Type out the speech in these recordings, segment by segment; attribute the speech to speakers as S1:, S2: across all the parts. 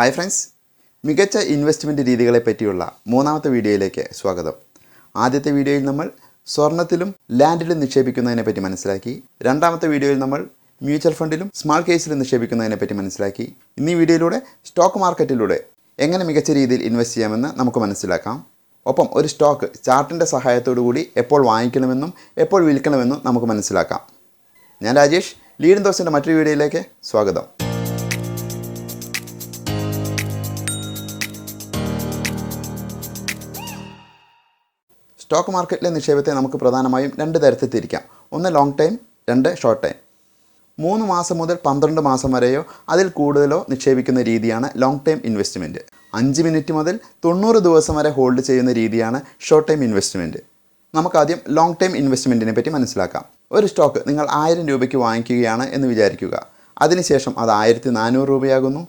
S1: Hi friends മികച്ച investment രീതികളെ പറ്റിയുള്ള മൂന്നാമത്തെ വീഡിയോയിലേക്ക് സ്വാഗതം. ആദ്യത്തെ വീഡിയോയിൽ നമ്മൾ സ്വർണത്തിലും ലാൻഡിലും നിക്ഷേപിക്കുന്നതിനെ പറ്റി മനസ്സിലാക്കി. രണ്ടാമത്തെ വീഡിയോയിൽ നമ്മൾ മ്യൂച്വൽ ഫണ്ടിലും സ്മാൾ കേസിലും നിക്ഷേപിക്കുന്നതിനെ പറ്റി മനസ്സിലാക്കി. ഇന്നീ വീഡിയോയിലൂടെ സ്റ്റോക്ക് മാർക്കറ്റിലൂടെ എങ്ങനെ മികച്ച രീതിയിൽ ഇൻവെസ്റ്റ് ചെയ്യാമെന്ന് നമുക്ക് മനസ്സിലാക്കാം. ഒപ്പം ഒരു സ്റ്റോക്ക് ചാർട്ടിന്റെ സഹായത്തോടു കൂടി എപ്പോൾ വാങ്ങിക്കണമെന്നും എപ്പോൾ വിൽക്കണമെന്നും നമുക്ക് മനസ്സിലാക്കാം. ഞാൻ രാജേഷ് ലീഡിംഗ് ദോസിന്റെ മറ്റൊരു വീഡിയോയിലേക്ക് സ്വാഗതം. സ്റ്റോക്ക് മാർക്കറ്റിലെ നിക്ഷേപത്തെ നമുക്ക് പ്രധാനമായും രണ്ട് തരത്തിൽ തിരിക്കാം. ഒന്ന് ലോങ് ടൈം രണ്ട് ഷോർട്ട് ടൈം മൂന്ന് മാസം മുതൽ പന്ത്രണ്ട് മാസം വരെയോ അതിൽ കൂടുതലോ നിക്ഷേപിക്കുന്ന രീതിയാണ് ലോങ് ടൈം ഇൻവെസ്റ്റ്മെന്റ് അഞ്ച് മിനിറ്റ് മുതൽ തൊണ്ണൂറ് ദിവസം വരെ ഹോൾഡ് ചെയ്യുന്ന രീതിയാണ് ഷോർട്ട് ടൈം ഇൻവെസ്റ്റ്മെന്റ് നമുക്കാദ്യം ലോങ് ടൈം ഇൻവെസ്റ്റ്മെന്റിനെ പറ്റി മനസ്സിലാക്കാം. ഒരു സ്റ്റോക്ക് നിങ്ങൾ ആയിരം രൂപയ്ക്ക് വാങ്ങിക്കുകയാണ് എന്ന് വിചാരിക്കുക. അതിനുശേഷം അത് ആയിരത്തി നാനൂറ് രൂപയാകുന്നു.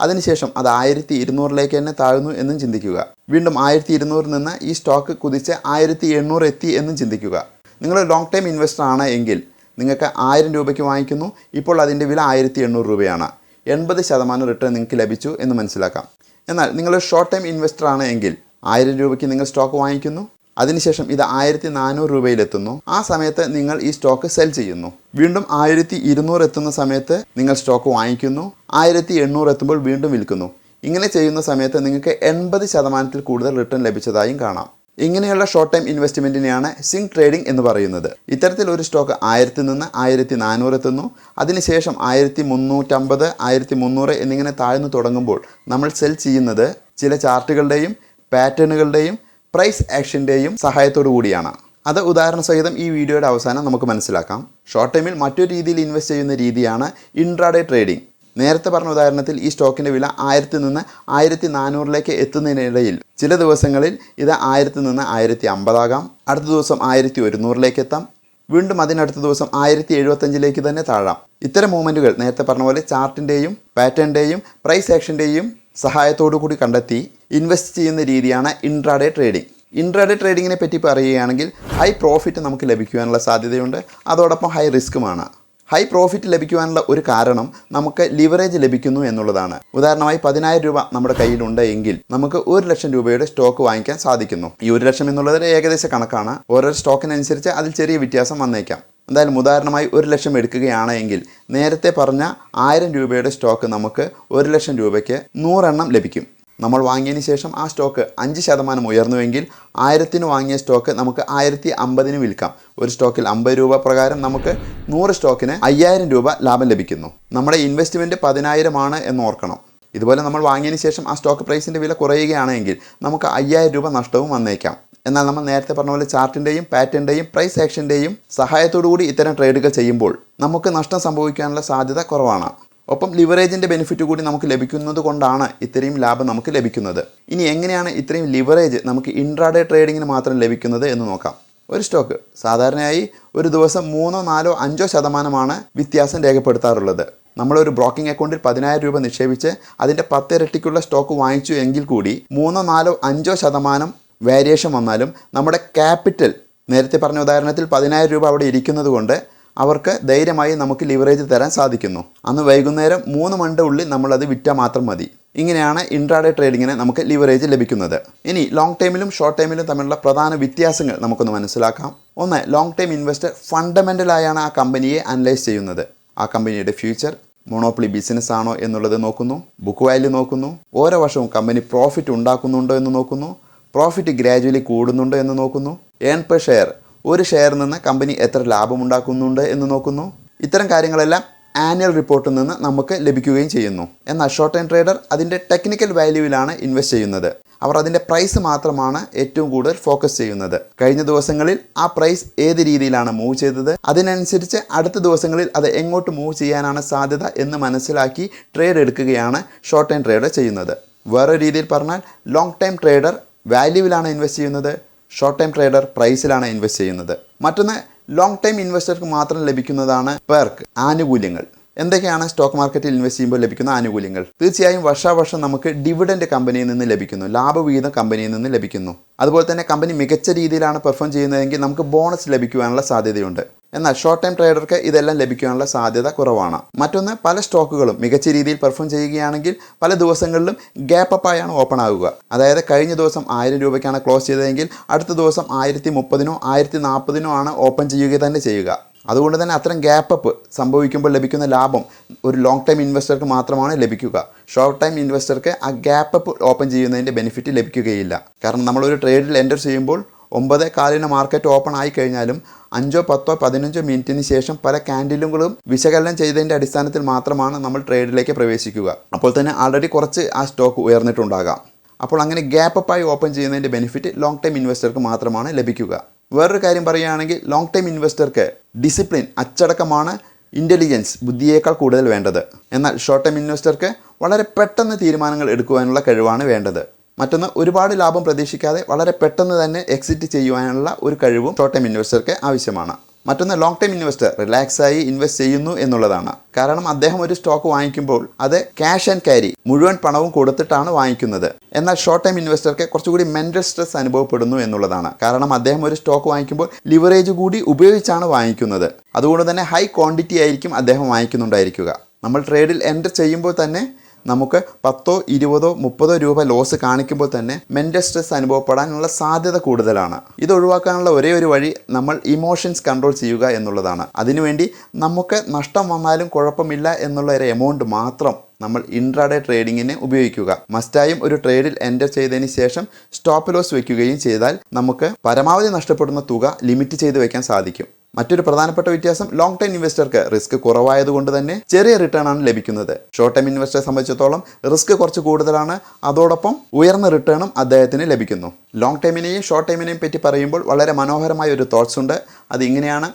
S1: അതിനുശേഷം അത് ആയിരത്തി ഇരുന്നൂറിലേക്ക് തന്നെ താഴ്ന്നു എന്നും ചിന്തിക്കുക. വീണ്ടും ആയിരത്തി ഇരുന്നൂറിൽ നിന്ന് ഈ സ്റ്റോക്ക് കുതിച്ച് ആയിരത്തി എണ്ണൂറ് എത്തി എന്നും ചിന്തിക്കുക. നിങ്ങൾ ലോങ് ടൈം ഇൻവെസ്റ്റർ ആണ് എങ്കിൽ നിങ്ങൾക്ക് ആയിരം രൂപയ്ക്ക് വാങ്ങിക്കുന്നു. ഇപ്പോൾ അതിന്റെ വില ആയിരത്തി എണ്ണൂറ് രൂപയാണ്. എൺപത് ശതമാനം റിട്ടേൺ നിങ്ങൾക്ക് ലഭിച്ചു എന്ന് മനസ്സിലാക്കാം. എന്നാൽ നിങ്ങൾ ഷോർട്ട് ടൈം ഇൻവെസ്റ്റർ ആണ് എങ്കിൽ ആയിരം രൂപയ്ക്ക് നിങ്ങൾ സ്റ്റോക്ക് വാങ്ങിക്കുന്നു. അതിനുശേഷം ഇത് ആയിരത്തി നാനൂറ് രൂപയിലെത്തുന്നു. ആ സമയത്ത് നിങ്ങൾ ഈ സ്റ്റോക്ക് സെൽ ചെയ്യുന്നു. വീണ്ടും ആയിരത്തി ഇരുന്നൂറ് എത്തുന്ന സമയത്ത് നിങ്ങൾ സ്റ്റോക്ക് വാങ്ങിക്കുന്നു. ആയിരത്തി എണ്ണൂറ് എത്തുമ്പോൾ വീണ്ടും വിൽക്കുന്നു. ഇങ്ങനെ ചെയ്യുന്ന സമയത്ത് നിങ്ങൾക്ക് എൺപത് ശതമാനത്തിൽ കൂടുതൽ റിട്ടേൺ ലഭിച്ചതായും കാണാം. ഇങ്ങനെയുള്ള ഷോർട്ട് ടൈം ഇൻവെസ്റ്റ്മെന്റിനെയാണ് സിങ് ട്രേഡിംഗ് എന്ന് പറയുന്നത്. ഇത്തരത്തിൽ ഒരു സ്റ്റോക്ക് ആയിരത്തിൽ നിന്ന് ആയിരത്തി നാനൂറ് എത്തുന്നു. അതിനുശേഷം ആയിരത്തി മുന്നൂറ്റമ്പത് ആയിരത്തി മുന്നൂറ് എന്നിങ്ങനെ താഴ്ന്നു തുടങ്ങുമ്പോൾ നമ്മൾ സെൽ ചെയ്യുന്നത് ചില ചാർട്ടുകളുടെയും പാറ്റേണുകളുടെയും പ്രൈസ് ആക്ഷന്റെയും സഹായത്തോടു കൂടിയാണ്. അത് ഉദാഹരണ സഹിതം ഈ വീഡിയോയുടെ അവസാനം നമുക്ക് മനസ്സിലാക്കാം. ഷോർട്ട് ടൈമിൽ മറ്റൊരു രീതിയിൽ ഇൻവെസ്റ്റ് ചെയ്യുന്ന രീതിയാണ് ഇൻട്രാഡേ ട്രേഡിംഗ്. നേരത്തെ പറഞ്ഞ ഉദാഹരണത്തിൽ ഈ സ്റ്റോക്കിന്റെ വില ആയിരത്തി നിന്ന് ആയിരത്തി നാനൂറിലേക്ക് എത്തുന്നതിനിടയിൽ ചില ദിവസങ്ങളിൽ ഇത് ആയിരത്തി നിന്ന് ആയിരത്തി അമ്പതാകാം. അടുത്ത ദിവസം ആയിരത്തി ഒരുന്നൂറിലേക്ക് എത്താം. വീണ്ടും അതിനടുത്ത ദിവസം ആയിരത്തി എഴുപത്തഞ്ചിലേക്ക് തന്നെ താഴാം. ഇത്തരം മൂവ്മെന്റുകൾ നേരത്തെ പറഞ്ഞ പോലെ ചാർട്ടിന്റെയും പാറ്റേണിന്റെയും പ്രൈസ് ആക്ഷന്റെയും സഹായത്തോടു കൂടി കണ്ടെത്തി ഇൻവെസ്റ്റ് ചെയ്യുന്ന രീതിയാണ് ഇൻട്രാഡേ ട്രേഡിംഗ് ഇൻട്രാഡേ ട്രേഡിങ്ങിനെ പറ്റി പറയുകയാണെങ്കിൽ ഹൈ പ്രോഫിറ്റ് നമുക്ക് ലഭിക്കുവാനുള്ള സാധ്യതയുണ്ട്. അതോടൊപ്പം ഹൈ റിസ്ക്കുമാണ് ഹൈ പ്രോഫിറ്റ് ലഭിക്കുവാനുള്ള ഒരു കാരണം നമുക്ക് ലിവറേജ് ലഭിക്കുന്നു എന്നുള്ളതാണ്. ഉദാഹരണമായി പതിനായിരം രൂപ നമ്മുടെ കയ്യിലുണ്ട് എങ്കിൽ നമുക്ക് ഒരു ലക്ഷം രൂപയുടെ സ്റ്റോക്ക് വാങ്ങിക്കാൻ സാധിക്കുന്നു. ഈ ഒരു ലക്ഷം എന്നുള്ളത് ഏകദേശ കണക്കാണ്. ഓരോ സ്റ്റോക്കിനനുസരിച്ച് അതിൽ ചെറിയ വ്യത്യാസം വന്നേക്കാം. എന്തായാലും ഉദാഹരണമായി ഒരു ലക്ഷം എടുക്കുകയാണെങ്കിൽ നേരത്തെ പറഞ്ഞ ആയിരം രൂപയുടെ സ്റ്റോക്ക് നമുക്ക് ഒരു ലക്ഷം രൂപയ്ക്ക് നൂറെണ്ണം ലഭിക്കും. നമ്മൾ വാങ്ങിയതിന് ശേഷം ആ സ്റ്റോക്ക് അഞ്ച് ശതമാനം ഉയർന്നുവെങ്കിൽ ആയിരത്തിന് വാങ്ങിയ സ്റ്റോക്ക് നമുക്ക് ആയിരത്തി അമ്പതിന് വിൽക്കാം. ഒരു സ്റ്റോക്കിൽ അമ്പത് രൂപ പ്രകാരം നമുക്ക് നൂറ് സ്റ്റോക്കിന് അയ്യായിരം രൂപ ലാഭം ലഭിക്കുന്നു. നമ്മുടെ ഇൻവെസ്റ്റ്മെന്റ് പതിനായിരമാണ് എന്ന് ഓർക്കണം. ഇതുപോലെ നമ്മൾ വാങ്ങിയതിന് ശേഷം ആ സ്റ്റോക്ക് പ്രൈസിന്റെ വില കുറയുകയാണെങ്കിൽ നമുക്ക് അയ്യായിരം രൂപ നഷ്ടവും വന്നേക്കാം. എന്നാൽ നമ്മൾ നേരത്തെ പറഞ്ഞ പോലെ ചാർട്ടിന്റെയും പാറ്റേണിന്റെയും പ്രൈസ് ആക്ഷന്റെയും സഹായത്തോടുകൂടി ഇത്തരം ട്രേഡുകൾ ചെയ്യുമ്പോൾ നമുക്ക് നഷ്ടം സംഭവിക്കാനുള്ള സാധ്യത കുറവാണ്. ഒപ്പം ലിവറേജിന്റെ ബെനിഫിറ്റ് കൂടി നമുക്ക് ലഭിക്കുന്നത് കൊണ്ടാണ് ഇത്രയും ലാഭം നമുക്ക് ലഭിക്കുന്നത്. ഇനി എങ്ങനെയാണ് ഇത്രയും ലിവറേജ് നമുക്ക് ഇൻട്രാഡേ ട്രേഡിങ്ങിന് മാത്രം ലഭിക്കുന്നത് എന്ന് നോക്കാം. ഒരു സ്റ്റോക്ക് സാധാരണയായി ഒരു ദിവസം മൂന്നോ നാലോ അഞ്ചോ ശതമാനമാണ് വ്യത്യാസം രേഖപ്പെടുത്താറുള്ളത്. നമ്മളൊരു ബ്രോക്കിംഗ് അക്കൗണ്ടിൽ പതിനായിരം രൂപ നിക്ഷേപിച്ച് അതിന്റെ പത്തിരട്ടിക്കുള്ള സ്റ്റോക്ക് വാങ്ങിച്ചു എങ്കിൽ കൂടി മൂന്നോ നാലോ അഞ്ചോ ശതമാനം വേരിയേഷൻ വന്നാലും നമ്മുടെ ക്യാപിറ്റൽ നേരത്തെ പറഞ്ഞ ഉദാഹരണത്തിൽ പതിനായിരം രൂപ അവിടെ ഇരിക്കുന്നത് കൊണ്ട് അവർക്ക് ധൈര്യമായി നമുക്ക് ലിവറേജ് തരാൻ സാധിക്കുന്നു. അന്ന് വൈകുന്നേരം മൂന്ന് മണിന്റെ ഉള്ളിൽ നമ്മളത് വിറ്റാൽ മാത്രം മതി. ഇങ്ങനെയാണ് ഇൻട്രാഡേ ട്രേഡിങ്ങിന് നമുക്ക് ലിവറേജ് ലഭിക്കുന്നത്. ഇനി ലോങ് ടൈമിലും ഷോർട്ട് ടൈമിലും തമ്മിലുള്ള പ്രധാന വ്യത്യാസങ്ങൾ നമുക്കൊന്ന് മനസ്സിലാക്കാം. ഒന്ന് ലോങ് ടൈം ഇൻവെസ്റ്റർ ഫണ്ടമെന്റലായാണ് ആ കമ്പനിയെ അനലൈസ് ചെയ്യുന്നത്. ആ കമ്പനിയുടെ ഫ്യൂച്ചർ മൊണോപ്പൊളി ബിസിനസ് ആണോ എന്നുള്ളത് നോക്കുന്നു ബുക്ക് വാല്യൂ നോക്കുന്നു ഓരോ വർഷവും കമ്പനി പ്രോഫിറ്റ് ഉണ്ടാക്കുന്നുണ്ടോ എന്ന് നോക്കുന്നു പ്രോഫിറ്റ് ഗ്രാജുവലി കൂടുന്നുണ്ടോ എന്ന് നോക്കുന്നു ഏൺ പെർ ഷെയർ ഒരു ഷെയറിൽ നിന്ന് കമ്പനി എത്ര ലാഭം ഉണ്ടാക്കുന്നുണ്ട് എന്ന് നോക്കുന്നു ഇത്തരം കാര്യങ്ങളെല്ലാം ആനുവൽ റിപ്പോർട്ടിൽ നിന്ന് നമുക്ക് ലഭിക്കുകയും ചെയ്യുന്നു. എന്നാൽ ഷോർട്ട് ടൈം ട്രേഡർ അതിന്റെ ടെക്നിക്കൽ വാല്യൂവിലാണ് ഇൻവെസ്റ്റ് ചെയ്യുന്നത്. അവർ അതിന്റെ പ്രൈസ് മാത്രമാണ് ഏറ്റവും കൂടുതൽ ഫോക്കസ് ചെയ്യുന്നത്. കഴിഞ്ഞ ദിവസങ്ങളിൽ ആ പ്രൈസ് ഏത് രീതിയിലാണ് മൂവ് ചെയ്തത്? അതിനനുസരിച്ച് അടുത്ത ദിവസങ്ങളിൽ അത് എങ്ങോട്ട് മൂവ് ചെയ്യാനാണ് സാധ്യത എന്ന് മനസ്സിലാക്കി ട്രേഡ് എടുക്കുകയാണ് ഷോർട്ട് ടൈം ട്രേഡർ ചെയ്യുന്നത്. വേറെ രീതിയിൽ പറഞ്ഞാൽ ലോങ് ടൈം ട്രേഡർ വാല്യൂവിലാണ് ഇൻവെസ്റ്റ് ചെയ്യുന്നത് ഷോർട്ട് ടൈം ട്രേഡർ പ്രൈസിലാണ് ഇൻവെസ്റ്റ് ചെയ്യുന്നത്. മറ്റൊന്ന് ലോങ് ടൈം ഇൻവെസ്റ്റർക്ക് മാത്രം ലഭിക്കുന്നതാണ് പേർക്ക് ആനുകൂല്യങ്ങൾ. എന്തൊക്കെയാണ് സ്റ്റോക്ക് മാർക്കറ്റിൽ ഇൻവെസ്റ്റ് ചെയ്യുമ്പോൾ ലഭിക്കുന്ന ആനുകൂല്യങ്ങൾ? തീർച്ചയായും വർഷാവർഷം നമുക്ക് ഡിവിഡൻഡ് കമ്പനിയിൽ നിന്ന് ലഭിക്കുന്നു. ലാഭവിഹിതം കമ്പനിയിൽ നിന്ന് ലഭിക്കുന്നു. അതുപോലെ തന്നെ കമ്പനി മികച്ച രീതിയിലാണ് പെർഫോം ചെയ്യുന്നതെങ്കിൽ നമുക്ക് ബോണസ് ലഭിക്കുവാനുള്ള സാധ്യതയുണ്ട്. എന്നാൽ ഷോർട്ട് ടൈം ട്രേഡർക്ക് ഇതെല്ലാം ലഭിക്കാനുള്ള സാധ്യത കുറവാണ്. മറ്റൊന്ന് പല സ്റ്റോക്കുകളും മികച്ച രീതിയിൽ പെർഫോം ചെയ്യുകയാണെങ്കിൽ പല ദിവസങ്ങളിലും ഗ്യാപ്പ് അപ്പ് ആയാണ് ഓപ്പൺ ആകുക അതായത് കഴിഞ്ഞ ദിവസം ആയിരം രൂപയ്ക്കാണ് ക്ലോസ് ചെയ്തതെങ്കിൽ അടുത്ത ദിവസം ആയിരത്തി മുപ്പതിനോ ആയിരത്തി നാൽപ്പതിനോ ആണ് ഓപ്പൺ ചെയ്യുക തന്നെ ചെയ്യുക. അതുകൊണ്ട് തന്നെ അത്തരം ഗ്യാപ്പ് അപ്പ് സംഭവിക്കുമ്പോൾ ലഭിക്കുന്ന ലാഭം ഒരു ലോങ് ടൈം ഇൻവെസ്റ്റർക്ക് മാത്രമാണ് ലഭിക്കുക. ഷോർട്ട് ടൈം ഇൻവെസ്റ്റർക്ക് ആ ഗ്യാപ്പ് അപ്പ് ഓപ്പൺ ചെയ്യുന്നതിന്റെ ബെനിഫിറ്റ് ലഭിക്കുകയില്ല. കാരണം നമ്മളൊരു ട്രേഡിൽ എന്റർ ചെയ്യുമ്പോൾ ഒമ്പത് കാലിന് മാർക്കറ്റ് ഓപ്പൺ ആയി കഴിഞ്ഞാലും അഞ്ചോ പത്തോ പതിനഞ്ചോ മിനിറ്റിന് ശേഷം പല ക്യാൻഡിലുകളും വിശകലനം ചെയ്തതിന്റെ അടിസ്ഥാനത്തിൽ മാത്രമാണ് നമ്മൾ ട്രേഡിലേക്ക് പ്രവേശിക്കുക. അപ്പോൾ തന്നെ ആൾറെഡി കുറച്ച് ആ സ്റ്റോക്ക് ഉയർന്നിട്ടുണ്ടാകാം. അപ്പോൾ അങ്ങനെ ഗ്യാപ്പ് അപ്പായി ഓപ്പൺ ചെയ്യുന്നതിന്റെ ബെനിഫിറ്റ് ലോങ് ടൈം ഇൻവെസ്റ്റർക്ക് മാത്രമാണ് ലഭിക്കുക. വേറൊരു കാര്യം പറയുകയാണെങ്കിൽ ലോങ് ടൈം ഇൻവെസ്റ്റർക്ക് ഡിസിപ്ലിൻ അച്ചടക്കമാണ് ഇന്റലിജൻസ് ബുദ്ധിയേക്കാൾ കൂടുതൽ വേണ്ടത്. എന്നാൽ ഷോർട്ട് ടൈം ഇൻവെസ്റ്റർക്ക് വളരെ പെട്ടെന്ന് തീരുമാനങ്ങൾ എടുക്കുവാനുള്ള കഴിവാണ് വേണ്ടത്. മറ്റൊന്ന് ഒരുപാട് ലാഭം പ്രതീക്ഷിക്കാതെ വളരെ പെട്ടെന്ന് തന്നെ എക്സിറ്റ് ചെയ്യുവാനുള്ള ഒരു കഴിവും ഷോർട്ട് ടൈം ഇൻവെസ്റ്റർക്ക് ആവശ്യമാണ്. മറ്റൊന്ന് ലോങ് ടൈം ഇൻവെസ്റ്റർ റിലാക്സ് ആയി ഇൻവെസ്റ്റ് ചെയ്യുന്നു എന്നുള്ളതാണ്. കാരണം അദ്ദേഹം ഒരു സ്റ്റോക്ക് വാങ്ങിക്കുമ്പോൾ അത് ക്യാഷ് ആൻഡ് ക്യാരി മുഴുവൻ പണവും കൊടുത്തിട്ടാണ് വാങ്ങിക്കുന്നത്. എന്നാൽ ഷോർട്ട് ടൈം ഇൻവെസ്റ്റർക്ക് കുറച്ചുകൂടി മെന്റൽ സ്ട്രെസ് അനുഭവപ്പെടുന്നു എന്നുള്ളതാണ്. കാരണം അദ്ദേഹം ഒരു സ്റ്റോക്ക് വാങ്ങിക്കുമ്പോൾ ലിവറേജ് കൂടി ഉപയോഗിച്ചാണ് വാങ്ങിക്കുന്നത്. അതുകൊണ്ട് തന്നെ ഹൈ ക്വാണ്ടിറ്റി ആയിരിക്കും അദ്ദേഹം വാങ്ങിക്കുന്നുണ്ടായിരിക്കുക. നമ്മൾ ട്രേഡിൽ എന്റർ ചെയ്യുമ്പോൾ തന്നെ നമുക്ക് പത്തോ ഇരുപതോ മുപ്പതോ രൂപ ലോസ് കാണിക്കുമ്പോൾ തന്നെ മെന്റൽ സ്ട്രെസ് അനുഭവപ്പെടാനുള്ള സാധ്യത കൂടുതലാണ്. ഇത് ഒഴിവാക്കാനുള്ള ഒരേ ഒരു വഴി നമ്മൾ ഇമോഷൻസ് കൺട്രോൾ ചെയ്യുക എന്നുള്ളതാണ്. അതിനുവേണ്ടി നമുക്ക് നഷ്ടം വന്നാലും കുഴപ്പമില്ല എന്നുള്ള ഒരു എമൗണ്ട് മാത്രം നമ്മൾ ഇൻട്രാഡേ ട്രേഡിങ്ങിന് ഉപയോഗിക്കുക. മസ്റ്റായും ഒരു ട്രേഡിൽ എന്റർ ചെയ്തതിന് ശേഷം സ്റ്റോപ്പ് ലോസ് വയ്ക്കുകയും ചെയ്താൽ നമുക്ക് പരമാവധി നഷ്ടപ്പെടുന്ന തുക ലിമിറ്റ് ചെയ്ത് വയ്ക്കാൻ സാധിക്കും. മറ്റൊരു പ്രധാനപ്പെട്ട വ്യത്യാസം ലോങ് ടൈം ഇൻവെസ്റ്റർക്ക് റിസ്ക് കുറവായതുകൊണ്ട് തന്നെ ചെറിയ റിട്ടേൺ ആണ് ലഭിക്കുന്നത്. ഷോർട്ട് ടൈം ഇൻവെസ്റ്ററെ സംബന്ധിച്ചിടത്തോളം റിസ്ക് കുറച്ച് കൂടുതലാണ്. അതോടൊപ്പം ഉയർന്ന റിട്ടേണും അദ്ദേഹത്തിന് ലഭിക്കുന്നു. ലോങ് ടൈമിനെയും ഷോർട്ട് ടൈമിനെയും പറ്റി പറയുമ്പോൾ വളരെ മനോഹരമായ ഒരു തോട്ട്സ് ഉണ്ട്. അത് ഇങ്ങനെയാണ്.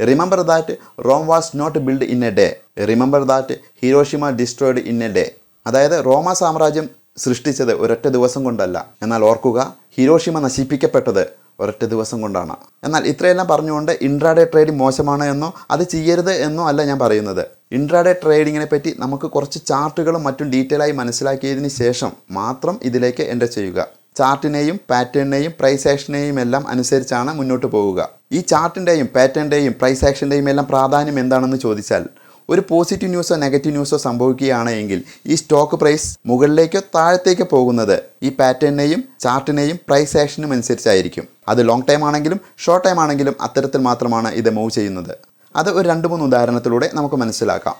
S1: Remember that Rome was not build in a day remember that Hiroshima destroyed in a day അതായത് റോമ സാമ്രാജ്യം സൃഷ്ടിച്ചത് ഒരൊറ്റ ദിവസം കൊണ്ടല്ല. എന്നാൽ ഓർക്കുക ഹിരോഷിമ നശിപ്പിക്കപ്പെട്ടത് ഒരൊറ്റ ദിവസം കൊണ്ടാണ്. എന്നാൽ ഇത്രയെല്ലാം പറഞ്ഞുകൊണ്ട് ഇൻട്രാഡേ ട്രേഡിംഗ് മോശമാണ് എന്നോ അത് ചെയ്യരുത് എന്നോ അല്ല ഞാൻ പറയുന്നത്. ഇൻട്രാഡേ ട്രേഡിങ്ങിനെ പറ്റി നമുക്ക് കുറച്ച് ചാർട്ടുകളും മറ്റും ഡീറ്റെയിൽ ആയി മനസ്സിലാക്കിയതിന് ശേഷം മാത്രം ഇതിലേക്ക് എന്റർ ചെയ്യുക. ചാർട്ടിനെയും പാറ്റേണിനെയും പ്രൈസ് ആക്ഷനെയും എല്ലാം അനുസരിച്ചാണ് മുന്നോട്ട് പോവുക. ഈ ചാർട്ടിന്റെയും പാറ്റേണിന്റെയും പ്രൈസ് ആക്ഷന്റെയും എല്ലാം പ്രാധാന്യം എന്താണെന്ന് ചോദിച്ചാൽ ഒരു പോസിറ്റീവ് ന്യൂസോ നെഗറ്റീവ് ന്യൂസോ സംഭവിക്കുകയാണ് എങ്കിൽ ഈ സ്റ്റോക്ക് പ്രൈസ് മുകളിലേക്കോ താഴത്തേക്കോ പോകുന്നത് ഈ പാറ്റേണിനെയും ചാർട്ടിനെയും പ്രൈസ് ആക്ഷനും അനുസരിച്ചായിരിക്കും. അത് ലോങ് ടൈം ആണെങ്കിലും ഷോർട്ട് ടൈം ആണെങ്കിലും അത്തരത്തിൽ മാത്രമാണ് ഇത് മൂവ് ചെയ്യുന്നത്. അത് ഒരു രണ്ട് മൂന്ന് ഉദാഹരണത്തിലൂടെ നമുക്ക് മനസ്സിലാക്കാം.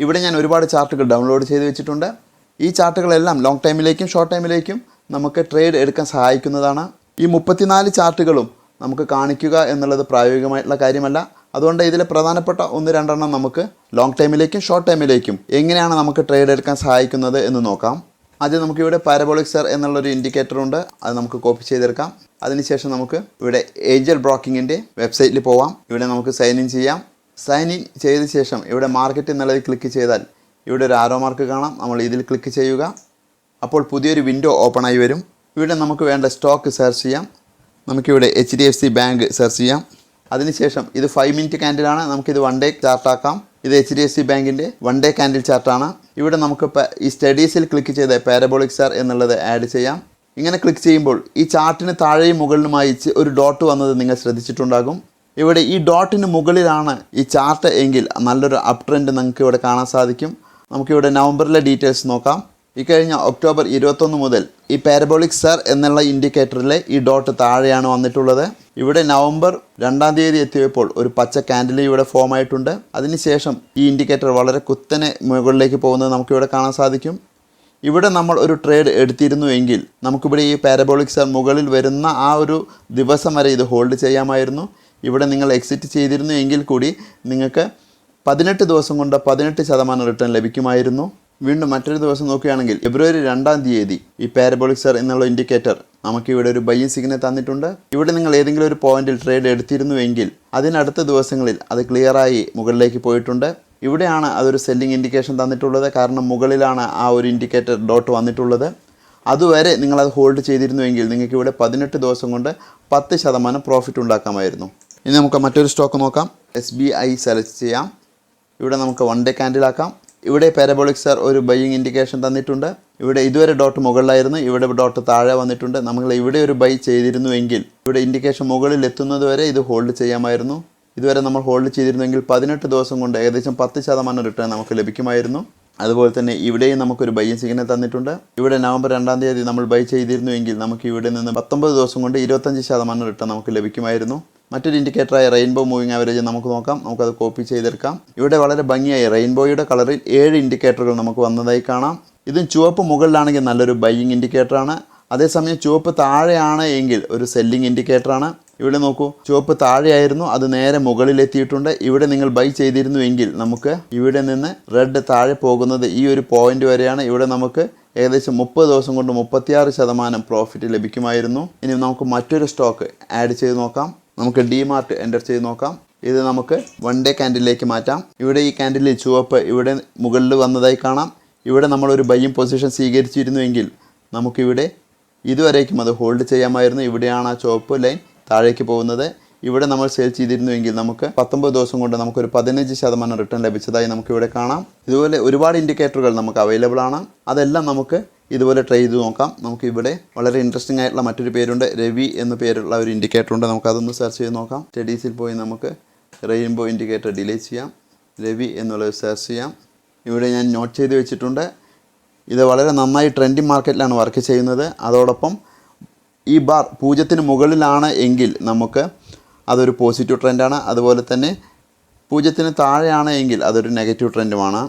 S1: ഇവിടെ ഞാൻ ഒരുപാട് ചാർട്ടുകൾ ഡൗൺലോഡ് ചെയ്ത് വെച്ചിട്ടുണ്ട്. ഈ ചാർട്ടുകളെല്ലാം ലോങ് ടൈമിലേക്കും ഷോർട്ട് ടൈമിലേക്കും നമുക്ക് ട്രേഡ് എടുക്കാൻ സഹായിക്കുന്നതാണ്. ഈ മുപ്പത്തിനാല് ചാർട്ടുകളും നമുക്ക് കാണിക്കുക എന്നുള്ളത് പ്രായോഗികമായിട്ടുള്ള കാര്യമല്ല. അതുകൊണ്ട് ഇതിൽ പ്രധാനപ്പെട്ട ഒന്ന് രണ്ടെണ്ണം നമുക്ക് ലോങ് ടൈമിലേക്കും ഷോർട്ട് ടൈമിലേക്കും എങ്ങനെയാണ് നമുക്ക് ട്രേഡ് എടുക്കാൻ സഹായിക്കുന്നത് എന്ന് നോക്കാം. ആദ്യം നമുക്ക് ഇവിടെ പാരബോളിക് സെർ എന്നുള്ളൊരു ഇൻഡിക്കേറ്റർ ഉണ്ട്. അത് നമുക്ക് കോപ്പി ചെയ്തെടുക്കാം. അതിനുശേഷം നമുക്ക് ഇവിടെ ഏഞ്ചൽ ബ്രോക്കിങ്ങിന്റെ വെബ്സൈറ്റിൽ പോവാം. ഇവിടെ നമുക്ക് സൈൻ ഇൻ ചെയ്യാം. സൈൻ ഇൻ ചെയ്ത ശേഷം ഇവിടെ മാർക്കറ്റ് എന്നുള്ളത് ക്ലിക്ക് ചെയ്താൽ ഇവിടെ ഒരു ആരോ മാർക്ക് കാണാം. നമ്മൾ ഇതിൽ ക്ലിക്ക് ചെയ്യുക. അപ്പോൾ പുതിയൊരു വിൻഡോ ഓപ്പൺ ആയി വരും. ഇവിടെ നമുക്ക് വേണ്ട സ്റ്റോക്ക് സെർച്ച് ചെയ്യാം. നമുക്കിവിടെ H D F C bank search ചെയ്യാം. അതിനുശേഷം ഇത് ഫൈവ് മിനിറ്റ് ക്യാൻഡിലാണ് നമുക്കിത് വൺ ഡേ ചാർട്ട് ആക്കാം. ഇത് എച്ച് ഡി എഫ് സി ബാങ്കിന്റെ വൺ ഡേ ക്യാൻഡിൽ ചാർട്ടാണ് ഇവിടെ നമുക്ക് ഈ സ്റ്റഡീസിൽ ക്ലിക്ക് ചെയ്ത് പാരബോളിക് സാർ എന്നുള്ളത് ആഡ് ചെയ്യാം. ഇങ്ങനെ ക്ലിക്ക് ചെയ്യുമ്പോൾ ഈ ചാർട്ടിന് താഴെയും മുകളിലുമായി ഒരു ഡോട്ട് വന്നത് നിങ്ങൾ ശ്രദ്ധിച്ചിട്ടുണ്ടാകും. ഇവിടെ ഈ ഡോട്ടിന് മുകളിലാണ് ഈ ചാർട്ട് എങ്കിൽ നല്ലൊരു അപ് ട്രെൻഡ് നിങ്ങൾക്ക് ഇവിടെ കാണാൻ സാധിക്കും. നമുക്കിവിടെ നവംബറിലെ ഡീറ്റെയിൽസ് നോക്കാം. ഇക്കഴിഞ്ഞ ഒക്ടോബർ ഇരുപത്തൊന്ന് മുതൽ ഈ പാരബോളിക് സർ എന്നുള്ള ഇൻഡിക്കേറ്ററിലെ ഈ ഡോട്ട് താഴെയാണ് വന്നിട്ടുള്ളത്. ഇവിടെ നവംബർ രണ്ടാം തീയതി എത്തിയപ്പോൾ ഒരു പച്ച കാൻഡിൽ ഇവിടെ ഫോം ആയിട്ടുണ്ട്. അതിനുശേഷം ഈ ഇൻഡിക്കേറ്റർ വളരെ കുത്തനെ മുകളിലേക്ക് പോകുന്നത് നമുക്കിവിടെ കാണാൻ സാധിക്കും. ഇവിടെ നമ്മൾ ഒരു ട്രേഡ് എടുത്തിരുന്നു എങ്കിൽ നമുക്കിവിടെ ഈ പാരബോളിക് സർ മുകളിൽ വരുന്ന ആ ഒരു ദിവസം വരെ ഇത് ഹോൾഡ് ചെയ്യാമായിരുന്നു. ഇവിടെ നിങ്ങൾ എക്സിറ്റ് ചെയ്തിരുന്നു എങ്കിൽ കൂടി നിങ്ങൾക്ക് പതിനെട്ട് ദിവസം കൊണ്ട് പതിനെട്ട് ശതമാനം റിട്ടേൺ ലഭിക്കുമായിരുന്നു. വീണ്ടും മറ്റൊരു ദിവസം നോക്കുകയാണെങ്കിൽ ഫെബ്രുവരി രണ്ടാം തീയതി ഈ പാരബോളിക് സർ എന്നുള്ള ഇൻഡിക്കേറ്റർ നമുക്ക് ഇവിടെ ഒരു ബൈ സിഗ്നൽ തന്നിട്ടുണ്ട്. ഇവിടെ നിങ്ങൾ ഏതെങ്കിലും ഒരു പോയിന്റിൽ ട്രേഡ് എടുത്തിരുന്നു എങ്കിൽ അതിനടുത്ത ദിവസങ്ങളിൽ അത് ക്ലിയറായി മുകളിലേക്ക് പോയിട്ടുണ്ട്. ഇവിടെയാണ് അതൊരു സെല്ലിംഗ് ഇൻഡിക്കേഷൻ തന്നിട്ടുള്ളത്. കാരണം മുകളിലാണ് ആ ഒരു ഇൻഡിക്കേറ്റർ ഡോട്ട് വന്നിട്ടുള്ളത്. അതുവരെ നിങ്ങളത് ഹോൾഡ് ചെയ്തിരുന്നുവെങ്കിൽ നിങ്ങൾക്ക് ഇവിടെ പതിനെട്ട് ദിവസം കൊണ്ട് പത്ത് ശതമാനം പ്രോഫിറ്റ് ഉണ്ടാക്കാമായിരുന്നു. ഇനി നമുക്ക് മറ്റൊരു സ്റ്റോക്ക് നോക്കാം. എസ് ബി ഐ സെലക്ട് ചെയ്യാം. ഇവിടെ നമുക്ക് വൺ ഡേ ക്യാൻഡിലാക്കാം ഇവിടെ പാരബോളിക് സാർ ഒരു ബൈയിങ് ഇൻഡിക്കേഷൻ തന്നിട്ടുണ്ട്. ഇവിടെ ഇതുവരെ ഡോട്ട് മുകളിലായിരുന്നു ഇവിടെ ഡോട്ട് താഴെ വന്നിട്ടുണ്ട്. നമ്മൾ ഇവിടെ ഒരു ബൈ ചെയ്തിരുന്നുവെങ്കിൽ ഇവിടെ ഇൻഡിക്കേഷൻ മുകളിൽ എത്തുന്നത് വരെ ഇത് ഹോൾഡ് ചെയ്യാമായിരുന്നു. ഇതുവരെ നമ്മൾ ഹോൾഡ് ചെയ്തിരുന്നെങ്കിൽ പതിനെട്ട് ദിവസം കൊണ്ട് ഏകദേശം പത്ത് ശതമാനം റിട്ടേൺ നമുക്ക് ലഭിക്കുമായിരുന്നു. അതുപോലെ തന്നെ ഇവിടെയും നമുക്കൊരു ബൈ സിഗ്നൽ തന്നിട്ടുണ്ട്. ഇവിടെ നവംബർ രണ്ടാം തീയതി നമ്മൾ ബൈ ചെയ്തിരുന്നുവെങ്കിൽ നമുക്ക് ഇവിടെ നിന്ന് പത്തൊമ്പത് ദിവസം കൊണ്ട് ഇരുപത്തഞ്ച് ശതമാനം റിട്ടേൺ നമുക്ക് ലഭിക്കുമായിരുന്നു. മറ്റൊരു ഇൻഡിക്കേറ്ററായ റെയിൻബോ മൂവിങ് ആവറേജ് നമുക്ക് നോക്കാം. നമുക്കത് കോപ്പി ചെയ്തെടുക്കാം. ഇവിടെ വളരെ ഭംഗിയായി റെയിൻബോയുടെ കളറിൽ ഏഴ് ഇൻഡിക്കേറ്ററുകൾ നമുക്ക് വന്നതായി കാണാം. ഇതും ചുവപ്പ് മുകളിലാണെങ്കിൽ നല്ലൊരു ബൈയിങ് ഇൻഡിക്കേറ്ററാണ് അതേസമയം ചുവപ്പ് താഴെയാണ് എങ്കിൽ ഒരു സെല്ലിംഗ് ഇൻഡിക്കേറ്ററാണ് ഇവിടെ നോക്കൂ ചുവപ്പ് താഴെയായിരുന്നു അത് നേരെ മുകളിലെത്തിയിട്ടുണ്ട് ഇവിടെ നിങ്ങൾ ബൈ ചെയ്തിരുന്നു എങ്കിൽ നമുക്ക് ഇവിടെ നിന്ന് റെഡ് താഴെ പോകുന്നത് ഈ ഒരു പോയിന്റ് വരെയാണ്. ഇവിടെ നമുക്ക് ഏകദേശം മുപ്പത് ദിവസം കൊണ്ട് മുപ്പത്തിയാറ് ശതമാനം പ്രോഫിറ്റ് ലഭിക്കുമായിരുന്നു. ഇനി നമുക്ക് മറ്റൊരു സ്റ്റോക്ക് ആഡ് ചെയ്ത് നോക്കാം. നമുക്ക് ഡിമാർട്ട് എന്റർ ചെയ്ത് നോക്കാം. ഇത് നമുക്ക് വൺ ഡേ ക്യാൻഡിലേക്ക് മാറ്റാം. ഇവിടെ ഈ ക്യാൻഡിൽ ചുവപ്പ് ഇവിടെ മുകളിൽ വന്നതായി കാണാം. ഇവിടെ നമ്മളൊരു ബയ്യം പൊസിഷൻ സ്വീകരിച്ചിരുന്നുവെങ്കിൽ നമുക്കിവിടെ ഇതുവരേക്കും അത് ഹോൾഡ് ചെയ്യാമായിരുന്നു. ഇവിടെയാണ് ആ ചുവപ്പ് ലൈൻ താഴേക്ക് പോകുന്നത്. ഇവിടെ നമ്മൾ സെയിൽ ചെയ്തിരുന്നുവെങ്കിൽ നമുക്ക് പത്തൊമ്പത് ദിവസം കൊണ്ട് നമുക്കൊരു പതിനഞ്ച് ശതമാനം റിട്ടേൺ ലഭിച്ചതായി നമുക്കിവിടെ കാണാം. ഇതുപോലെ ഒരുപാട് ഇൻഡിക്കേറ്ററുകൾ നമുക്ക് അവൈലബിൾ ആണ്. അതെല്ലാം നമുക്ക് ഇതുപോലെ ട്രൈ ചെയ്ത് നോക്കാം. നമുക്ക് ഇവിടെ വളരെ ഇൻട്രസ്റ്റിംഗ് ആയിട്ടുള്ള മറ്റൊരു പേരുണ്ട്. രവി എന്ന പേരുള്ള ഒരു ഇൻഡിക്കേറ്റർ ഉണ്ട്. നമുക്ക് അതൊന്ന് സെർച്ച് ചെയ്ത് നോക്കാം. സ്റ്റഡീസിൽ പോയി നമുക്ക് റെയിൻബോ ഇൻഡിക്കേറ്റർ ഡിലീറ്റ് ചെയ്യാം. രവി എന്നുള്ളത് സെർച്ച് ചെയ്യാം. ഇവിടെ ഞാൻ നോട്ട് ചെയ്ത് വെച്ചിട്ടുണ്ട്. ഇത് വളരെ നന്നായി ട്രെൻഡിങ് മാർക്കറ്റിലാണ് വർക്ക് ചെയ്യുന്നത്. അതോടൊപ്പം ഈ ബാർ പൂജ്യത്തിന് മുകളിലാണ് എങ്കിൽ നമുക്ക് അതൊരു പോസിറ്റീവ് ട്രെൻഡാണ് അതുപോലെ തന്നെ പൂജ്യത്തിന് താഴെയാണ് എങ്കിൽ അതൊരു നെഗറ്റീവ് ട്രെൻഡുമാണ്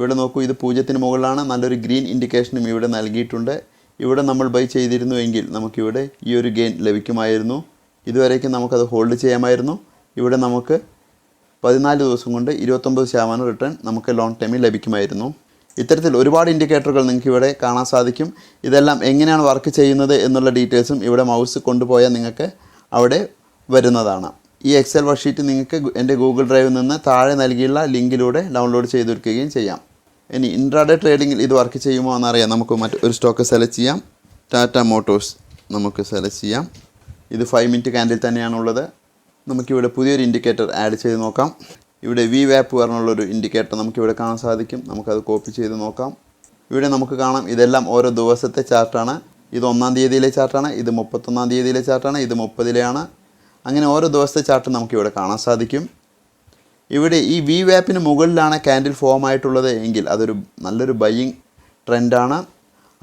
S1: ഇവിടെ നോക്കൂ ഇത് പൂജ്യത്തിന് മുകളിലാണ്. നല്ലൊരു ഗ്രീൻ ഇൻഡിക്കേഷനും ഇവിടെ നൽകിയിട്ടുണ്ട്. ഇവിടെ നമ്മൾ ബൈ ചെയ്തിരുന്നു എങ്കിൽ നമുക്കിവിടെ ഈ ഒരു ഗെയിൻ ലഭിക്കുമായിരുന്നു. ഇതുവരേക്കും നമുക്കത് ഹോൾഡ് ചെയ്യാമായിരുന്നു. ഇവിടെ നമുക്ക് പതിനാല് ദിവസം കൊണ്ട് ഇരുപത്തൊമ്പത് ശതമാനം റിട്ടേൺ നമുക്ക് ലോങ് ടൈമിൽ ലഭിക്കുമായിരുന്നു. ഇത്തരത്തിൽ ഒരുപാട് ഇൻഡിക്കേറ്ററുകൾ നിങ്ങൾക്ക് ഇവിടെ കാണാൻ സാധിക്കും. ഇതെല്ലാം എങ്ങനെയാണ് വർക്ക് ചെയ്യുന്നത് എന്നുള്ള ഡീറ്റെയിൽസും ഇവിടെ മൗസ് കൊണ്ടുപോയാൽ നിങ്ങൾക്ക് അവിടെ വരുന്നതാണ്. ഈ എക്സൽ വർക്ക്ഷീറ്റ് നിങ്ങൾക്ക് എന്റെ ഗൂഗിൾ ഡ്രൈവിൽ നിന്ന് താഴെ നൽകിയുള്ള ലിങ്കിലൂടെ ഡൗൺലോഡ് ചെയ്തെടുക്കുകയും ചെയ്യാം. ഇനി ഇൻട്രാഡേ ട്രേഡിങ്ങിൽ ഇത് വർക്ക് ചെയ്യുമോ എന്നറിയാം. നമുക്ക് മറ്റ് ഒരു സ്റ്റോക്ക് സെലക്ട് ചെയ്യാം. ടാറ്റ മോട്ടോഴ്സ് നമുക്ക് സെലക്ട് ചെയ്യാം. ഇത് ഫൈവ് മിനിറ്റ് ക്യാൻഡിൽ തന്നെയാണുള്ളത്. നമുക്കിവിടെ പുതിയൊരു ഇൻഡിക്കേറ്റർ ആഡ് ചെയ്ത് നോക്കാം. ഇവിടെ വി വാപ്പ് പറഞ്ഞുള്ളൊരു ഇൻഡിക്കേറ്റർ നമുക്കിവിടെ കാണാൻ സാധിക്കും. നമുക്കത് കോപ്പി ചെയ്ത് നോക്കാം. ഇവിടെ നമുക്ക് കാണാം. ഇതെല്ലാം ഓരോ ദിവസത്തെ ചാർട്ടാണ് ഇത് ഒന്നാം തീയതിയിലെ ചാർട്ടാണ് ഇത് മുപ്പത്തൊന്നാം തീയതിയിലെ ചാർട്ടാണ് ഇത് മുപ്പതിലെയാണ്. അങ്ങനെ ഓരോ ദിവസത്തെ ചാർട്ട് നമുക്കിവിടെ കാണാൻ സാധിക്കും. ഇവിടെ ഈ വി വാപ്പിന് മുകളിലാണ് ക്യാൻഡിൽ ഫോം ആയിട്ടുള്ളത് എങ്കിൽ അതൊരു നല്ലൊരു ബയ്യിങ് ട്രെൻഡാണ്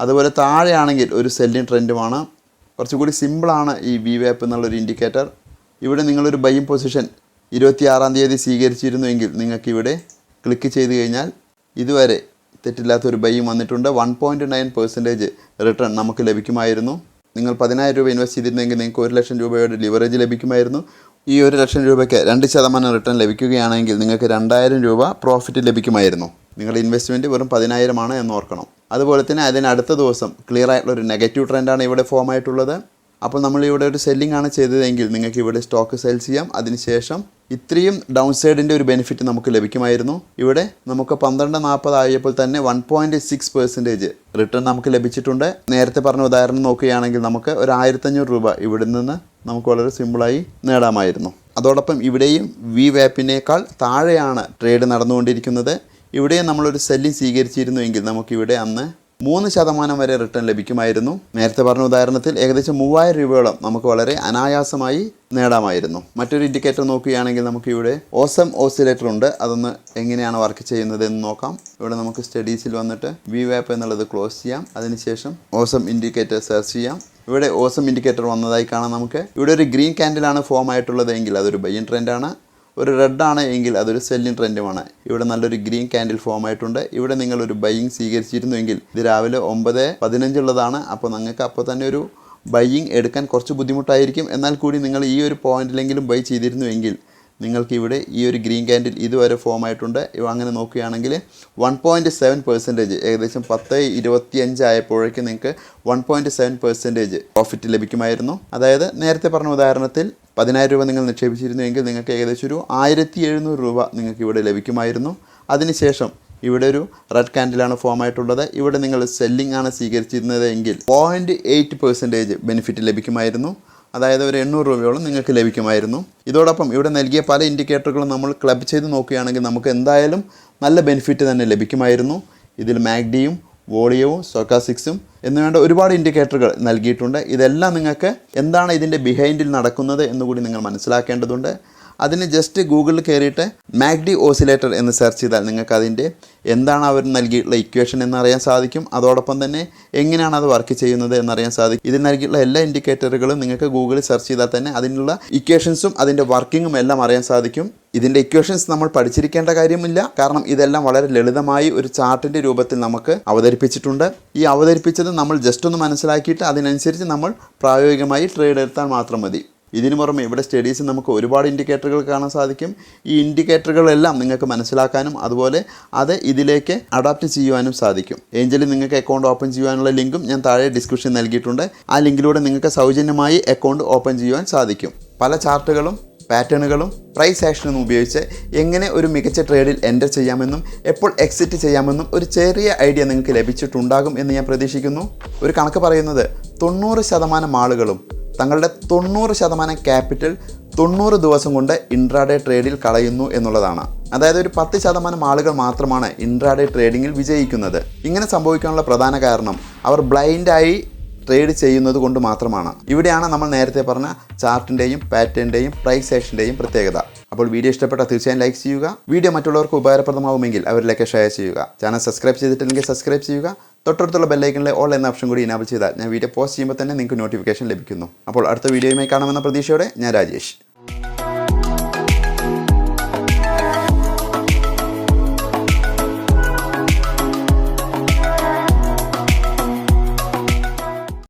S1: അതുപോലെ താഴെയാണെങ്കിൽ ഒരു സെല്ലിങ് ട്രെൻഡുമാണ് കുറച്ചുകൂടി സിമ്പിളാണ് ഈ വി വാപ്പ് എന്നുള്ളൊരു ഇൻഡിക്കേറ്റർ ഇവിടെ നിങ്ങളൊരു ബയ്യിങ് പൊസിഷൻ ഇരുപത്തിയാറാം തീയതി സ്വീകരിച്ചിരുന്നുവെങ്കിൽ നിങ്ങൾക്ക് ഇവിടെ ക്ലിക്ക് ചെയ്ത് കഴിഞ്ഞാൽ ഇതുവരെ തെറ്റില്ലാത്തൊരു ബയ്യും വന്നിട്ടുണ്ട്. One point nine percentage return നമുക്ക് ലഭിക്കുമായിരുന്നു. നിങ്ങൾ പതിനായിരം രൂപ ഇൻവെസ്റ്റ് ചെയ്തിരുന്നെങ്കിൽ നിങ്ങൾക്ക് ഒരു ലക്ഷം രൂപയുടെ ലിവറേജ് ലഭിക്കുമായിരുന്നു. ഈ ഒരു ലക്ഷം രൂപയ്ക്ക് രണ്ട് ശതമാനം റിട്ടേൺ ലഭിക്കുകയാണെങ്കിൽ നിങ്ങൾക്ക് രണ്ടായിരം രൂപ പ്രോഫിറ്റ് ലഭിക്കുമായിരുന്നു. നിങ്ങളുടെ ഇൻവെസ്റ്റ്മെന്റ് വെറും പതിനായിരമാണ് എന്ന് ഓർക്കണം. അതുപോലെ തന്നെ അതിന് അടുത്ത ദിവസം ക്ലിയർ ആയിട്ടുള്ള ഒരു നെഗറ്റീവ് ട്രെൻഡാണ് ഇവിടെ ഫോം ആയിട്ടുള്ളത്. അപ്പോൾ നമ്മളിവിടെ ഒരു സെല്ലിംഗ് ആണ് ചെയ്തതെങ്കിൽ നിങ്ങൾക്ക് ഇവിടെ സ്റ്റോക്ക് സെൽ ചെയ്യാം. അതിനുശേഷം ഇത്രയും ഡൗൺ സൈഡിന്റെ ഒരു ബെനിഫിറ്റ് നമുക്ക് ലഭിക്കുമായിരുന്നു. ഇവിടെ നമുക്ക് പന്ത്രണ്ട് നാൽപ്പത് ആയപ്പോൾ തന്നെ one point six percentage return നമുക്ക് ലഭിച്ചിട്ടുണ്ട്. നേരത്തെ പറഞ്ഞ ഉദാഹരണം നോക്കുകയാണെങ്കിൽ നമുക്ക് ഒരു ആയിരത്തഞ്ഞൂറ് രൂപ ഇവിടെ നിന്ന് നമുക്ക് വളരെ സിമ്പിളായി നേടാമായിരുന്നു. അതോടൊപ്പം ഇവിടെയും വി വാപ്പിനേക്കാൾ താഴെയാണ് ട്രേഡ് നടന്നുകൊണ്ടിരിക്കുന്നത്. ഇവിടെയും നമ്മളൊരു സെല്ലിംഗ് സ്വീകരിച്ചിരുന്നുവെങ്കിൽ നമുക്കിവിടെ അന്ന് മൂന്ന് ശതമാനം വരെ റിട്ടേൺ ലഭിക്കുമായിരുന്നു. നേരത്തെ പറഞ്ഞ ഉദാഹരണത്തിൽ ഏകദേശം മൂവായിരം രൂപയോളം നമുക്ക് വളരെ അനായാസമായി നേടാമായിരുന്നു. മറ്റൊരു ഇൻഡിക്കേറ്റർ നോക്കുകയാണെങ്കിൽ നമുക്ക് ഇവിടെ ഓസം ഓസിലേറ്റർ ഉണ്ട്. അതൊന്ന് എങ്ങനെയാണ് വർക്ക് ചെയ്യുന്നത് എന്ന് നോക്കാം. ഇവിടെ നമുക്ക് സ്റ്റഡീസിൽ വന്നിട്ട് വി വാപ്പ് എന്നുള്ളത് ക്ലോസ് ചെയ്യാം. അതിനുശേഷം ഓസം ഇൻഡിക്കേറ്റർ സെർച്ച് ചെയ്യാം. ഇവിടെ ഓസം ഇൻഡിക്കേറ്റർ വന്നതായി കാണാം നമുക്ക്. ഇവിടെ ഒരു ഗ്രീൻ ക്യാൻഡിലാണ് ഫോം ആയിട്ടുള്ളത് എങ്കിൽ അതൊരു ബയ്യൻ ട്രെൻഡാണ് ഒരു റെഡ് ആണ് എങ്കിൽ അതൊരു സെല്ലിംഗ് ട്രെൻഡുമാണ് ഇവിടെ നല്ലൊരു ഗ്രീൻ ക്യാൻഡിൽ ഫോം ആയിട്ടുണ്ട്. ഇവിടെ നിങ്ങൾ ഒരു ബൈയിങ് സ്വീകരിച്ചിരുന്നുവെങ്കിൽ ഇത് രാവിലെ ഒമ്പത് പതിനഞ്ചുള്ളതാണ് അപ്പോൾ നിങ്ങൾക്ക് അപ്പോൾ തന്നെ ഒരു ബൈയിങ് എടുക്കാൻ കുറച്ച് ബുദ്ധിമുട്ടായിരിക്കും. എന്നാൽ കൂടി നിങ്ങൾ ഈ ഒരു പോയിന്റിലെങ്കിലും ബൈ ചെയ്തിരുന്നുവെങ്കിൽ നിങ്ങൾക്ക് ഇവിടെ ഈ ഒരു ഗ്രീൻ ക്യാൻഡിൽ ഇതുവരെ ഫോം ആയിട്ടുണ്ട്. അങ്ങനെ നോക്കുകയാണെങ്കിൽ വൺ പോയിന്റ് സെവൻ പെർസെന്റേജ് ഏകദേശം പത്ത് ഇരുപത്തിയഞ്ച് ആയപ്പോഴേക്കും നിങ്ങൾക്ക് one point seven percentage profit ലഭിക്കുമായിരുന്നു. അതായത് നേരത്തെ പറഞ്ഞ ഉദാഹരണത്തിൽ പതിനായിരം രൂപ നിങ്ങൾ നിക്ഷേപിച്ചിരുന്നുവെങ്കിൽ നിങ്ങൾക്ക് ഏകദേശം ഒരു ആയിരത്തി എഴുന്നൂറ് രൂപ നിങ്ങൾക്ക് ഇവിടെ ലഭിക്കുമായിരുന്നു. അതിനുശേഷം ഇവിടെ ഒരു റെഡ് കാൻഡിലാണ് ഫോം ആയിട്ടുള്ളത്. ഇവിടെ നിങ്ങൾ സെല്ലിംഗ് ആണ് സ്വീകരിച്ചിരുന്നത് എങ്കിൽ പോയിന്റ് എയ്റ്റ് പെർസെന്റേജ് ബെനിഫിറ്റ് ലഭിക്കുമായിരുന്നു. അതായത് ഒരു എണ്ണൂറ് രൂപയോളം നിങ്ങൾക്ക് ലഭിക്കുമായിരുന്നു. ഇതോടൊപ്പം ഇവിടെ നൽകിയ പല ഇൻഡിക്കേറ്ററുകളും നമ്മൾ ക്ലബ് ചെയ്ത് നോക്കുകയാണെങ്കിൽ നമുക്ക് എന്തായാലും നല്ല ബെനിഫിറ്റ് തന്നെ ലഭിക്കുമായിരുന്നു. ഇതിൽ മാഗ്ഡിയും വോളിയവും സൊക്കാസിക്സും എന്നുവേണ്ട ഒരുപാട് ഇൻഡിക്കേറ്ററുകൾ നൽകിയിട്ടുണ്ട്. ഇതെല്ലാം നിങ്ങൾക്ക് എന്താണ് ഇതിന്റെ ബിഹൈൻഡിൽ നടക്കുന്നത് എന്നുകൂടി നിങ്ങൾ മനസ്സിലാക്കേണ്ടതുണ്ട്. അതിന് ജസ്റ്റ് ഗൂഗിളിൽ കയറിയിട്ട് മാഗ്ഡി ഓസിലേറ്റർ എന്ന് സെർച്ച് ചെയ്താൽ നിങ്ങൾക്ക് അതിന്റെ എന്താണ് അവർ നൽകിയിട്ടുള്ള ഇക്വേഷൻ എന്നറിയാൻ സാധിക്കും. അതോടൊപ്പം തന്നെ എങ്ങനെയാണ് അത് വർക്ക് ചെയ്യുന്നത് എന്നറിയാൻ സാധിക്കും. ഇതിൽ നൽകിയിട്ടുള്ള എല്ലാ ഇൻഡിക്കേറ്ററുകളും നിങ്ങൾക്ക് ഗൂഗിളിൽ സെർച്ച് ചെയ്താൽ തന്നെ അതിനുള്ള ഇക്വേഷൻസും അതിന്റെ വർക്കിങ്ങും എല്ലാം അറിയാൻ സാധിക്കും. ഇതിന്റെ ഇക്വേഷൻസ് നമ്മൾ പഠിച്ചിരിക്കേണ്ട കാര്യമില്ല. കാരണം ഇതെല്ലാം വളരെ ലളിതമായി ഒരു ചാർട്ടിന്റെ രൂപത്തിൽ നമുക്ക് അവതരിപ്പിച്ചിട്ടുണ്ട്. ഈ അവതരിപ്പിച്ചത് നമ്മൾ ജസ്റ്റ് ഒന്ന് മനസ്സിലാക്കിയിട്ട് അതിനനുസരിച്ച് നമ്മൾ പ്രായോഗികമായി ട്രേഡ് എടുത്താൽ മാത്രം മതി. ഇതിനു പുറമെ ഇവിടെ സ്റ്റഡീസിൽ നമുക്ക് ഒരുപാട് ഇൻഡിക്കേറ്ററുകൾ കാണാൻ സാധിക്കും. ഈ ഇൻഡിക്കേറ്ററുകളെല്ലാം നിങ്ങൾക്ക് മനസ്സിലാക്കാനും അതുപോലെ അത് ഇതിലേക്ക് അഡാപ്റ്റ് ചെയ്യുവാനും സാധിക്കും. ഏഞ്ചലിൽ നിങ്ങൾക്ക് അക്കൗണ്ട് ഓപ്പൺ ചെയ്യുവാനുള്ള ലിങ്കും ഞാൻ താഴെ ഡിസ്ക്രിപ്ഷൻ നൽകിയിട്ടുണ്ട്. ആ ലിങ്കിലൂടെ നിങ്ങൾക്ക് സൗജന്യമായി അക്കൗണ്ട് ഓപ്പൺ ചെയ്യുവാൻ സാധിക്കും. പല ചാർട്ടുകളും പാറ്റേണുകളും പ്രൈസ് ആക്ഷനും ഉപയോഗിച്ച് എങ്ങനെ ഒരു മികച്ച ട്രേഡിൽ എന്റർ ചെയ്യാമെന്നും എപ്പോൾ എക്സിറ്റ് ചെയ്യാമെന്നും ഒരു ചെറിയ ഐഡിയ നിങ്ങൾക്ക് ലഭിച്ചിട്ടുണ്ടാകും എന്ന് ഞാൻ പ്രതീക്ഷിക്കുന്നു. ഒരു കണക്ക് പറയുന്നത് തൊണ്ണൂറ് ശതമാനം ആളുകളും തങ്ങളുടെ തൊണ്ണൂറ് ശതമാനം ക്യാപിറ്റൽ തൊണ്ണൂറ് ദിവസം കൊണ്ട് ഇൻട്രാഡേ ട്രേഡിൽ കളയുന്നു എന്നുള്ളതാണ്. അതായത് ഒരു പത്ത് ശതമാനം ആളുകൾ മാത്രമാണ് ഇൻട്രാഡേ ട്രേഡിങ്ങിൽ വിജയിക്കുന്നത്. ഇങ്ങനെ സംഭവിക്കാനുള്ള പ്രധാന കാരണം അവർ ബ്ലൈൻഡായി ട്രേഡ് ചെയ്യുന്നത് കൊണ്ട് മാത്രമാണ്. ഇവിടെയാണ് നമ്മൾ നേരത്തെ പറഞ്ഞ ചാർട്ടിന്റെയും പാറ്റേണിന്റെയും പ്രൈസ് പ്രത്യേകത. അപ്പോൾ വീഡിയോ ഇഷ്ടപ്പെട്ടാൽ തീർച്ചയായും ലൈക്ക് ചെയ്യുക. വീഡിയോ മറ്റുള്ളവർക്ക് ഉപകാരപ്രദമാവുമെങ്കിൽ അവരിലേക്ക് ഷെയർ ചെയ്യുക. ചാനൽ സബ്സ്ക്രൈബ് ചെയ്തിട്ടില്ലെങ്കിൽ സബ്സ്ക്രൈബ് ചെയ്യുക. തൊട്ടടുത്തുള്ള ബെല്ലൈക്കണിലെ ഓൾ എന്ന ഓപ്ഷൻ കൂടി ഇനാബിൾ ചെയ്താൽ ഞാൻ വീഡിയോ പോസ്റ്റ് ചെയ്യുമ്പോൾ തന്നെ നിങ്ങൾക്ക് നോട്ടിഫിക്കേഷൻ ലഭിക്കുന്നു. അപ്പോൾ അടുത്ത വീഡിയോയുമായി കാണാമെന്ന പ്രതീക്ഷയോടെ ഞാൻ രാജേഷ്.